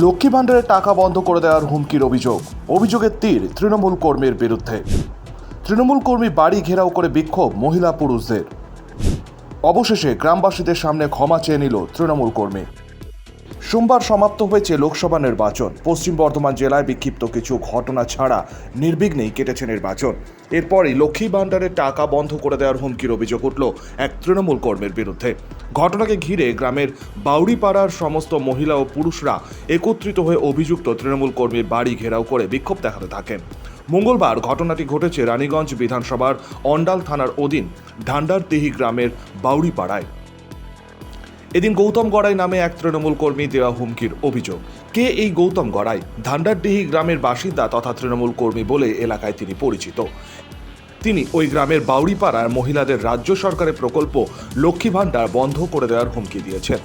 লক্ষ্মী ভাণ্ডারের টাকা বন্ধ করে দেওয়ার হুমকির অভিযোগ। অভিযোগের তীর তৃণমূল কর্মীর বিরুদ্ধে। তৃণমূল কর্মী বাড়ি ঘেরাও করে বিক্ষোভ মহিলা পুরুষদের। অবশেষে গ্রামবাসীদের সামনে ক্ষমা চেয়ে নিল তৃণমূল কর্মী। সোমবার সমাপ্ত হয়েছে লোকসভা নির্বাচন। পশ্চিম বর্ধমান জেলায় বিক্ষিপ্ত কিছু ঘটনা ছাড়া নির্বিঘ্নেই কেটেছে নির্বাচন। এরপরই লক্ষ্মী ভাণ্ডারের টাকা বন্ধ করে দেওয়ার হুমকির অভিযোগ উঠল এক তৃণমূল কর্মীর বিরুদ্ধে। ঘটনাকে ঘিরে গ্রামের বাউড়িপাড়ার সমস্ত মহিলা ও পুরুষরা একত্রিত হয়ে অভিযুক্ত তৃণমূল কর্মীর বাড়ি ঘেরাও করে বিক্ষোভ দেখাতে থাকেন। মঙ্গলবার ঘটনাটি ঘটেছে রানীগঞ্জ বিধানসভার অন্ডাল থানার অধীন ঢান্ডারদিহি গ্রামের বাউড়িপাড়ায়। এদিন গৌতম গড়াই নামে এক তৃণমূল কর্মী দেওয়া হুমকির অভিযোগ। কে এই গৌতম গড়াই? ধান্ডারডিহি গ্রামের বাসিন্দা তথা তৃণমূল কর্মী বলে এলাকায় তিনি পরিচিত। তিনি ওই গ্রামের বাউড়িপাড়ার মহিলাদের রাজ্য সরকারের প্রকল্প লক্ষ্মী ভাণ্ডার বন্ধ করে দেওয়ার হুমকি দিয়েছেন।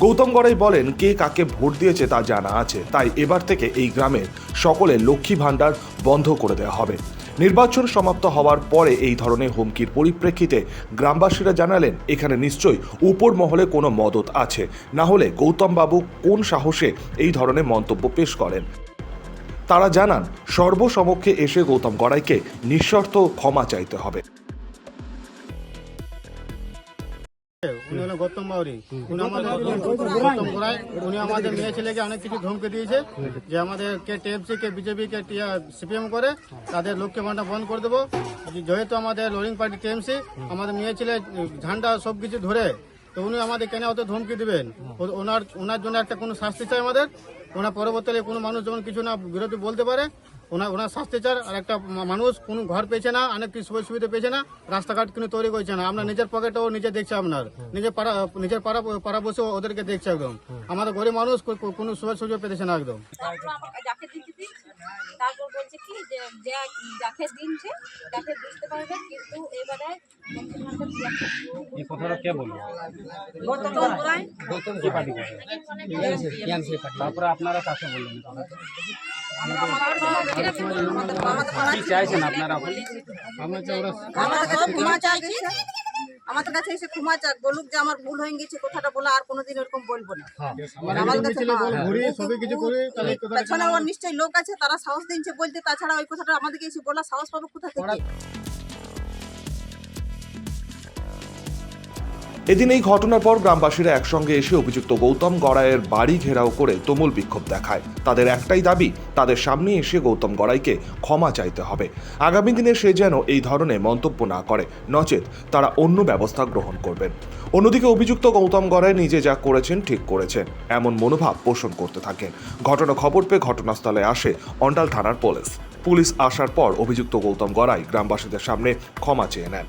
গৌতম গড়াই বলেন, কে কাকে ভোট দিয়েছে তা জানা আছে, তাই এবার থেকে এই গ্রামের সকলে লক্ষ্মী ভাণ্ডার বন্ধ করে দেওয়া হবে। নির্বাচন সমাপ্ত হওয়ার পরে এই ধরনের হুমকির পরিপ্রেক্ষিতে গ্রামবাসীরা জানালেন, এখানে নিশ্চয়ই উপর মহলে কোনো মদত আছে। না হলে গৌতম বাবু কোন সাহসে এই ধরনের মন্তব্য পেশ করেন? তারা জানান, সর্বসমক্ষে এসে গৌতম গড়াইকে নিঃশর্ত ক্ষমা চাইতে হবে। উনি হলো গৌতম বাউরি উনি আমাদের গৌতম গোড়াই উনি আমাদের মেয়ে ছেলেকে অনেক কিছু ধমকে দিয়েছে যে আমাদের কে টিএমসি কে বিজেপি কে সিপিএম করে তাদের লোককে ভান্ডা বন্ধ করে দেবো। যেহেতু আমাদের লোরিং পার্টি টিএমসি আমাদের মেয়ে ছেলে ঝান্ডা সব কিছু ধরে তো উনি আমাদের কেন অত ধমকি দিবেন? ওনার ওনার জন্য একটা কোনো শাস্তি চাই আমাদের। ওনার পরবর্তীতে কোনো মানুষ যখন কিছু না বিরোধী বলতে পারে ওনার ওনার শাস্তি চার আর একটা মানুষ কোনো ঘর পেয়েছে না অনেক কিছু সুযোগ সুবিধা পেয়েছে না রাস্তাঘাট কোনো তৈরি করছে না। আপনার নিজের পকেটেও নিজে দেখছে আপনার। নিজের পাড়া নিজের পাড়া পাড়া বসে ওদেরকে দেখছে একদম। আমাদের গরিব মানুষ কোনো সুযোগ সুযোগ পেতেছে না একদম। তারপর আমাকে যাকে দিতে দিচ্ছে তারপর বলছে কি যে যাকে দিনছে তাকে বুঝতে পারবে কিন্তু এবারে কথাটা কে বলল? গৌতম গোড়াই কি পার্টি করে তারপরে আপনারা কাকে বললেন? কি চাইছেন আপনারা? আমাদের কাছে ক্ষমা চাইছি। আমাদের কাছে এসে ক্ষমা চাক বলুক যে আমার ভুল হয়ে গেছে কথাটা বলে আর কোনোদিন এরকম বলব না। আমাদের কাছে পেছনে ওর নিশ্চয়ই লোক আছে তারা সাহস দিচ্ছে বলতে তাছাড়া ওই কথাটা আমাদেরকে এসে বলা সাহস পাবো কোথা থেকে? এদিন এই ঘটনার পর গ্রামবাসীরা একসঙ্গে এসে অভিযুক্ত গৌতম গড়াইয়ের বাড়ি ঘেরাও করে তুমুল বিক্ষোভ দেখায়। তাদের একটাই দাবি, তাদের সামনে এসে গৌতম গড়াইকে ক্ষমা চাইতে হবে। আগামী দিনে সে যেন এই ধরনের মন্তব্য না করে, নচেত তারা অন্য ব্যবস্থা গ্রহণ করবেন। অন্যদিকে অভিযুক্ত গৌতম গড়াই নিজে যা করেছেন ঠিক করেছেন, এমন মনোভাব পোষণ করতে থাকেন। ঘটনা খবর পেয়ে ঘটনাস্থলে আসে অন্ডাল থানার পুলিশ। পুলিশ আসার পর অভিযুক্ত গৌতম গড়াই গ্রামবাসীদের সামনে ক্ষমা চেয়ে নেন।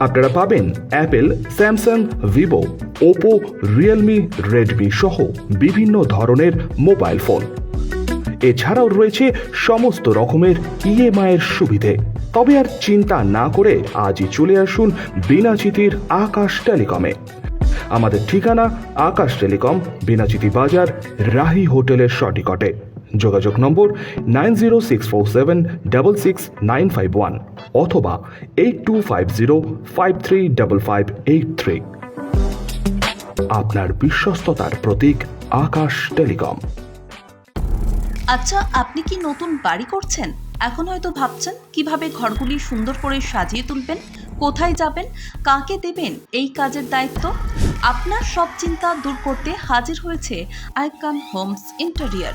আপনারা পাবেন Apple Samsung Vivo Oppo Realme Redmi সহ বিভিন্ন ধরনের মোবাইল ফোন এছাড়াও রয়েছে সমস্ত রকমের ইএমআই এর সুবিধে। তবে আর চিন্তা না করে আজই চলে আসুন বিনাচিতির আকাশ টেলিকমে আমাদের ঠিকানা আকাশ টেলিকম, বিনাচিতি বাজার, রাহি হোটেলের সটিকটে যোগাযোগ number nine zero six four seven double six nine five one. অথবা eight two five zero five five eight three আপনার বিশ্বস্ততার প্রতীক আকাশ টেলিকম। আচ্ছা আপনি কি নতুন বাড়ি করছেন? এখন হয়তো ভাবছেন কীভাবে ঘরগুলি সুন্দর করে সাজিয়ে তুলবেন, কোথায় যাবেন, কাকে দেবেন, এই কাজের দায়িত্ব? আপনার সব চিন্তা দূর করতে হাজির হয়েছে Icon homes interior.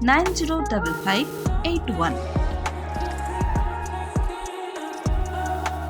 905581.